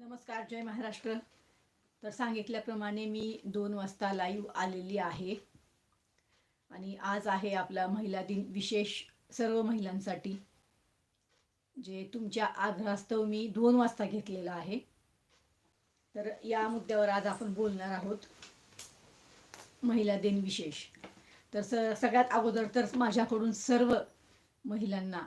नमस्कार जय महाराष्ट्र. तर सांगितल्याप्रमाणे मी दोन वाजता लाईव्ह आलेली आहे. आणि आज आहे आपला महिला दिन विशेष सर्व महिलांसाठी जे तुमच्या आग्रहास्तव मी दोन वाजता घेतलेला आहे. तर या मुद्द्यावर आज आपण बोलणार आहोत. महिला दिन विशेष. तर स सगळ्यात अगोदर तर माझ्याकडून सर्व महिलांना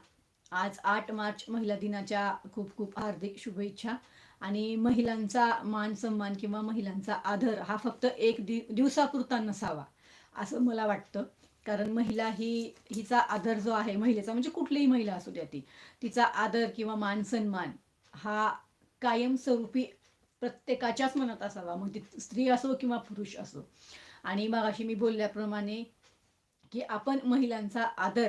आज आठ मार्च महिला दिनाच्या खूप खूप हार्दिक शुभेच्छा. आणि महिलांचा मान सन्मान किंवा महिलांचा आदर हा फक्त एक दि दिवसापुरता नसावा असं मला वाटतं. कारण महिला ही हिचा आदर जो आहे महिलेचा म्हणजे कुठलीही महिला असू द्या ती तिचा आदर किंवा मान सन्मान हा कायमस्वरूपी प्रत्येकाच्याच मनात असावा. मग ती स्त्री असो किंवा पुरुष असो. आणि मगाशी मी बोलल्याप्रमाणे की आपण महिलांचा आदर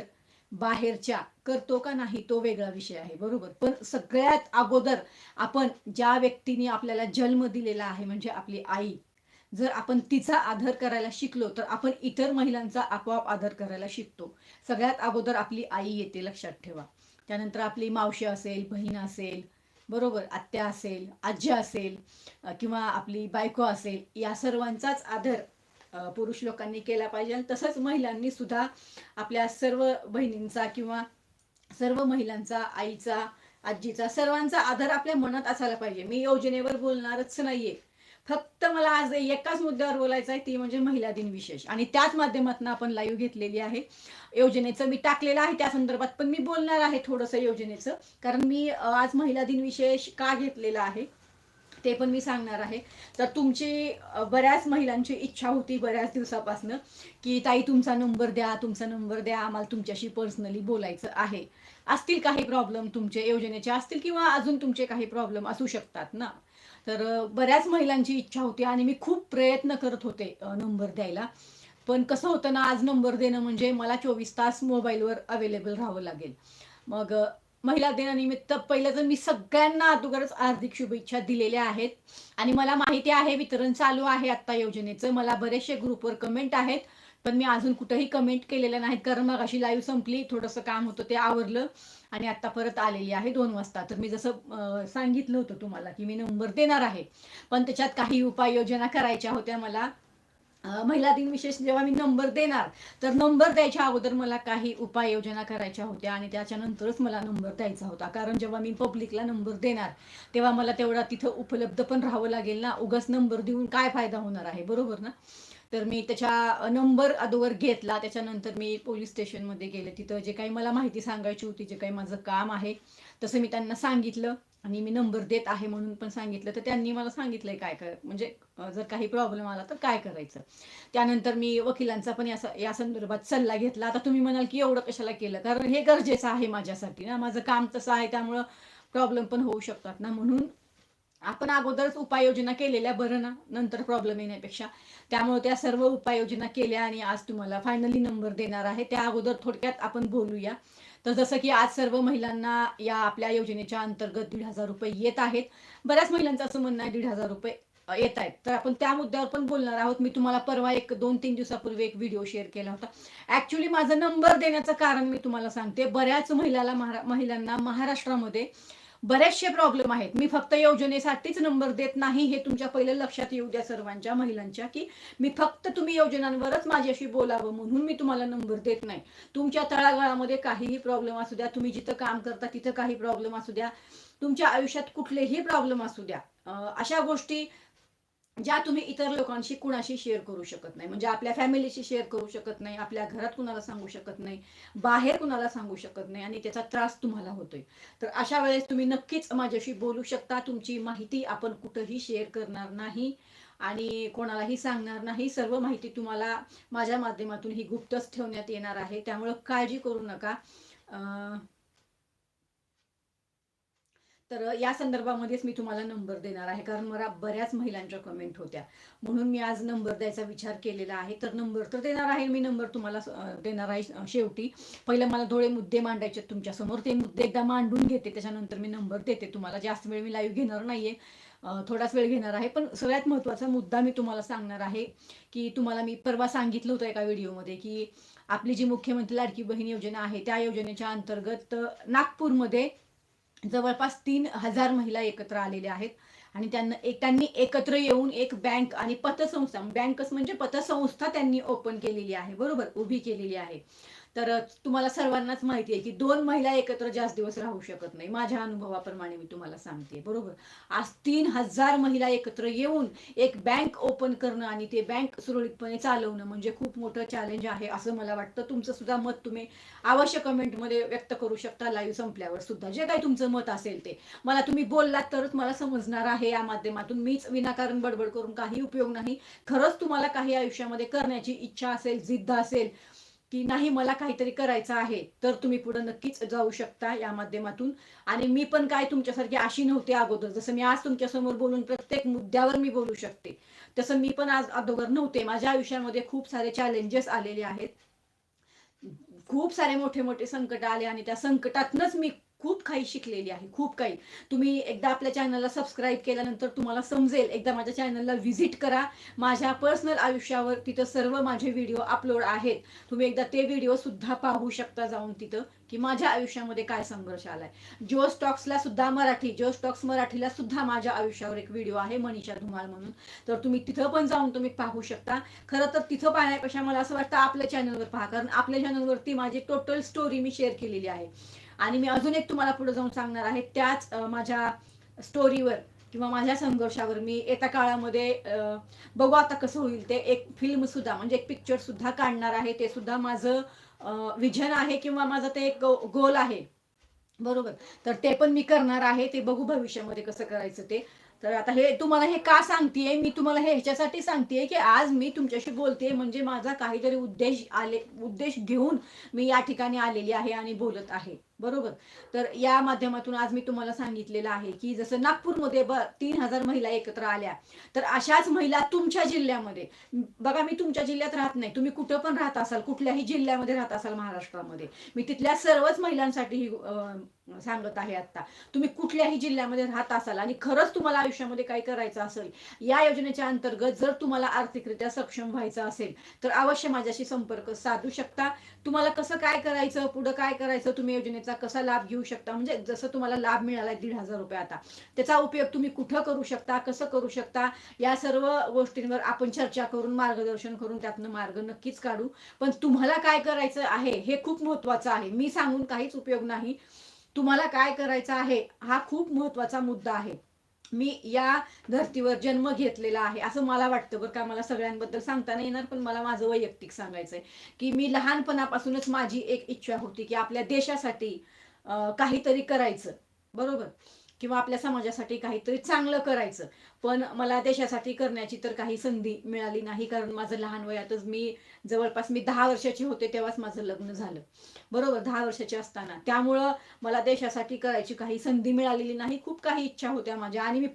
बाहेरच्या करतो का नाही तो वेगळा विषय आहे बरोबर. पण सगळ्यात अगोदर आपण ज्या व्यक्तीने आपल्याला जन्म दिलेला आहे म्हणजे आपली आई जर आपण तिचा आदर करायला शिकलो तर आपण इतर महिलांचा आपोआप आदर करायला शिकतो. सगळ्यात अगोदर आपली आई येते लक्षात ठेवा. त्यानंतर आपली मावशी असेल बहीण असेल बरोबर आत्या असेल आजी असेल किंवा आपली बायको असेल या सर्वांचाच आदर पुरुष लोकांनी केला पाहिजे आणि तसंच महिलांनी सुद्धा आपल्या सर्व बहिणींचा किंवा सर्व महिलांचा आईचा आजीचा सर्वांचा आधार आपल्या मनात असायला पाहिजे. मी योजनेवर बोलणारच नाहीये. फक्त मला आज एकाच मुद्द्यावर बोलायचं आहे ती म्हणजे महिला दिन विशेष. आणि त्याच माध्यमातून आपण लाईव्ह घेतलेली आहे. योजनेचं मी टाकलेलं आहे त्या संदर्भात पण मी बोलणार आहे थोडंसं योजनेचं. कारण मी आज महिला दिन विशेष का घेतलेला आहे? ते पण मी सांगणार आहे. तर तुमची बऱ्याच महिलांची इच्छा होती बऱ्याच दिवसापासनं की ताई तुमचा नंबर द्या तुमचा नंबर द्या आम्हाला तुमच्याशी पर्सनली बोलायचं आहे. असतील काही प्रॉब्लेम तुमचे योजनेचे असतील किंवा अजून तुमचे काही प्रॉब्लेम असू शकतात ना. तर बऱ्याच महिलांची इच्छा होती आणि मी खूप प्रयत्न करत होते नंबर द्यायला. पण कसं होतं ना आज नंबर देणं म्हणजे मला चोवीस तास मोबाईलवर अवेलेबल राहावं लागेल. मग महिला दिनानिमित्त पहिलं तर मी सगळ्यांना अगोदरच हार्दिक शुभेच्छा दिलेल्या आहेत. आणि मला माहिती आहे वितरण चालू आहे आत्ता योजनेचं. मला बरेचसे ग्रुपवर कमेंट आहेत. पण मी अजून कुठंही कमेंट केलेल्या नाहीत कारण मग अशी लाईव्ह संपली थोडंसं काम होतं ते आवरलं. आणि आता परत आलेली आहे दोन वाजता. तर मी जसं सांगितलं होतं तुम्हाला की मी नंबर देणार आहे. पण त्याच्यात काही उपाययोजना करायच्या होत्या मला. महिला दिन विशेष जेव्हा मी नंबर देणार तर नंबर द्यायच्या अगोदर मला काही उपाययोजना करायच्या होत्या आणि त्याच्यानंतरच मला नंबर द्यायचा होता. कारण जेव्हा मी पब्लिकला नंबर देणार तेव्हा मला तेवढा तिथं उपलब्ध पण राहावं लागेल ना. उगाच नंबर देऊन काय फायदा होणार आहे बरोबर ना? तर मी त्याच्या नंबर अगोदर घेतला. त्याच्यानंतर मी पोलीस स्टेशनमध्ये गेले. तिथं जे काही मला माहिती सांगायची होती जे काही माझं काम आहे तसं मी त्यांना सांगितलं. आणि मी नंबर देत आहे म्हणून पण सांगितलं. तर त्यांनी मला सांगितलंय काय कर म्हणजे जर काही प्रॉब्लेम आला तर काय करायचं? त्यानंतर मी वकिलांचा पण या या संदर्भात सल्ला घेतला. आता तुम्ही म्हणाल की एवढं कशाला केलं? कारण हे गरजेचं आहे माझ्यासाठी ना. माझं काम तसं आहे त्यामुळं प्रॉब्लेम पण होऊ शकतात ना. म्हणून आपण अगोदरच उपाययोजना केलेल्या बरं ना नंतर प्रॉब्लेम येण्यापेक्षा. त्यामुळे त्या सर्व उपाययोजना केल्या आणि आज तुम्हाला फायनली नंबर देणार आहे. त्या अगोदर थोडक्यात आपण बोलूया. तर जसं की आज सर्व महिलांना या आपल्या योजनेच्या अंतर्गत दीड हजार रुपये येत आहेत. बऱ्याच महिलांचं असं म्हणणं आहे दीड हजार रुपये येत आहेत. तर आपण त्या मुद्द्यावर पण बोलणार आहोत. मी तुम्हाला परवा एक दोन तीन दिवसापूर्वी एक व्हिडिओ शेअर केला होता. ऍक्च्युली माझा नंबर देण्याचं कारण मी तुम्हाला सांगते. बऱ्याच महिलाला महिलांना महाराष्ट्रामध्ये बरेचसे प्रॉब्लेम आहेत. मी फक्त योजनेसाठीच नंबर देत नाही हे तुमच्या पहिलं लक्षात येऊ द्या सर्वांच्या महिलांच्या की मी फक्त तुम्ही योजनांवरच माझ्याशी बोलावं म्हणून मी तुम्हाला नंबर देत नाही. तुमच्या तळागाळामध्ये काहीही प्रॉब्लेम असू द्या तुम्ही जिथं काम करता तिथं काही प्रॉब्लेम असू द्या तुमच्या आयुष्यात कुठलेही प्रॉब्लेम असू द्या. अशा गोष्टी ज्या तुम्ही इतर लोकांशी कुणाशी शेअर करू शकत नाही. म्हणजे आपल्या फॅमिलीशी शेअर करू शकत नाही आपल्या घरात कुणाला सांगू शकत नाही बाहेर कुणाला सांगू शकत नाही आणि त्याचा त्रास तुम्हाला होतोय. तर अशा वेळेस तुम्ही नक्कीच माझ्याशी बोलू शकता. तुमची माहिती आपण कुठंही शेअर करणार नाही आणि कोणालाही सांगणार नाही. सर्व माहिती तुम्हाला माझ्या माध्यमातून ही गुप्तच ठेवण्यात येणार आहे. त्यामुळं काळजी करू नका. अं, तर या संदर्भामध्येच मी तुम्हाला नंबर देणार आहे कारण मला बऱ्याच महिलांच्या कमेंट होत्या. म्हणून मी आज नंबर द्यायचा विचार केलेला आहे. तर नंबर तर देणार आहे मी नंबर तुम्हाला देणार आहे शेवटी. पहिलं मला थोडे मुद्दे मांडायचे आहेत तुमच्यासमोर ते मुद्दे एकदा मांडून घेते त्याच्यानंतर मी नंबर देते तुम्हाला. जास्त वेळ मी लाईव्ह घेणार नाहीये थोडाच वेळ घेणार आहे. पण सगळ्यात महत्त्वाचा मुद्दा मी तुम्हाला सांगणार आहे की तुम्हाला मी परवा सांगितलं होतं एका व्हिडिओमध्ये की आपली जी मुख्यमंत्री लाडकी बहीण योजना आहे त्या योजनेच्या अंतर्गत नागपूरमध्ये जवळपास तीन हजार महिला एकत्र आलेल्या आहेत आणि त्यांना एक त्यांनी एकत्र येऊन एक बँक आणि पतसंस्था बँकच म्हणजे पतसंस्था त्यांनी ओपन केलेली आहे बरोबर? उभी केलेली आहे. तर तुम्हाला सर्वांनाच माहिती आहे की दोन महिला एकत्र जास्त दिवस राहू शकत नाही. माझ्या अनुभवाप्रमाणे मी तुम्हाला सांगते. बरोबर? आज तीन हजार महिला एकत्र येऊन एक बँक ओपन करणं आणि ते बँक सुरळीतपणे चालवणं म्हणजे खूप मोठं चॅलेंज आहे असं मला वाटतं. तुमचं सुद्धा मत तुम्ही अवश्य कमेंटमध्ये व्यक्त करू शकता. लाईव्ह संपल्यावर सुद्धा. जे काही तुमचं मत असेल ते. मला तुम्ही बोललात तरच मला समजणार आहे या माध्यमातून. मीच विनाकारण बडबड करून काही उपयोग नाही. खरंच तुम्हाला काही आयुष्यामध्ये करण्याची इच्छा असेल जिद्द असेल की नाही मला काहीतरी करायचं आहे तर तुम्ही पुढे नक्कीच जाऊ शकता या माध्यमातून. आणि मी पण काय तुमच्यासारखी अशी नव्हते अगोदर. जसं मी आज तुमच्यासमोर बोलून प्रत्येक मुद्द्यावर मी बोलू शकते. तसं मी पण आज अगोदर नव्हते. माझ्या आयुष्यामध्ये खूप सारे चॅलेंजेस आलेले आहेत. खूप सारे मोठे मोठे संकट आले आणि त्या संकटातनच मी खूप काही शिकलेली आहे खूप काही. तुम्ही एकदा आपल्या चॅनलला सबस्क्राईब केल्यानंतर तुम्हाला समजेल एकदा माझ्या चॅनलला व्हिजिट करा. माझ्या पर्सनल आयुष्यावर तिथं सर्व माझे व्हिडिओ अपलोड आहेत. तुम्ही एकदा ते व्हिडिओ सुद्धा पाहू शकता जाऊन तिथं. की माझ्या आयुष्यामध्ये काय संघर्ष आलाय? जो स्टॉक्सला सुद्धा मराठी जो स्टॉक्स मराठीला सुद्धा माझ्या आयुष्यावर एक व्हिडिओ आहे मनीषा धुमाळ म्हणून. तर तुम्ही तिथं पण जाऊन तुम्ही पाहू शकता. खरं तर तिथं पाहण्यापेक्षा मला असं वाटतं आपल्या चॅनलवर पहा कारण आपल्या चॅनलवरती माझी टोटल स्टोरी मी शेअर केलेली आहे. आणि मी अजून एक तुम्हाला पुढे जाऊन सांगणार आहे त्याच माझ्या स्टोरीवर किंवा माझ्या संघर्षावर मी येत्या काळामध्ये बघू आता कसं होईल ते. एक फिल्म सुद्धा म्हणजे एक पिक्चर सुद्धा काढणार आहे. ते सुद्धा माझं विजन आहे किंवा माझं ते एक गोल आहे. बरोबर. तर ते पण मी करणार आहे. ते बघू भविष्यामध्ये कसं करायचं ते. तर आता हे तुम्हाला हे का सांगतेय? मी तुम्हाला हे ह्याच्यासाठी सांगतेय की आज मी तुमच्याशी बोलते म्हणजे माझा काहीतरी उद्देश आले उद्देश घेऊन मी या ठिकाणी आलेली आहे आणि बोलत आहे. बरोबर. तर या माध्यमातून आज मी तुम्हाला सांगितलेलं आहे की जसं नागपूरमध्ये ब तीन हजार महिला एकत्र आल्या तर अशाच महिला तुमच्या जिल्ह्यामध्ये बघा मी तुमच्या जिल्ह्यात राहत नाही तुम्ही कुठं पण राहत असाल कुठल्याही जिल्ह्यामध्ये राहत असाल महाराष्ट्रामध्ये मी तिथल्या सर्वच महिलांसाठी ही सांगत आहे आता तुम्ही कुठल्याही जिल्ह्यामध्ये राहत असाल आणि खरंच तुम्हाला आयुष्यामध्ये काय करायचं असेल या योजनेच्या अंतर्गत जर तुम्हाला आर्थिकरित्या सक्षम व्हायचं असेल तर अवश्य माझ्याशी संपर्क साधू शकता. तुम्हाला कसं काय करायचं पुढं काय करायचं तुम्ही योजनेत योजनेचा कसा लाभ घेऊ शकता? म्हणजे जसं तुम्हाला लाभ मिळाला दीड हजार रुपये आता त्याचा उपयोग तुम्ही कुठं करू शकता? कसं करू शकता? या सर्व गोष्टींवर आपण चर्चा करून मार्गदर्शन करून त्यातनं मार्ग नक्कीच काढू. पण तुम्हाला काय करायचं आहे हे खूप महत्वाचं आहे. मी सांगून काहीच उपयोग नाही. तुम्हाला काय करायचं आहे हा खूप महत्त्वाचा मुद्दा आहे. मी या धर्तीवर जन्म घेतलेला आहे असं मला वाटतं बरं का. मला सगळ्यांबद्दल सांगता नाही येणार पण मला माझं वैयक्तिक सांगायचंय की मी लहानपणापासूनच माझी एक इच्छा होती की आपल्या देशासाठी काहीतरी करायचं. बरोबर? किंवा आपल्या समाजासाठी काहीतरी चांगलं करायचं. पण मला देशासाठी करण्याची तर काही संधी मिळाली नाही कारण माझं लहान वयातच मी जवळपास मी दहा वर्षाची होते तेव्हाच माझं लग्न झालं. बरोबर दहा वर्षाची असताना. त्यामुळं मला देशासाठी करायची काही संधी मिळालेली नाही खूप काही इच्छा होत्या माझ्या आणि मी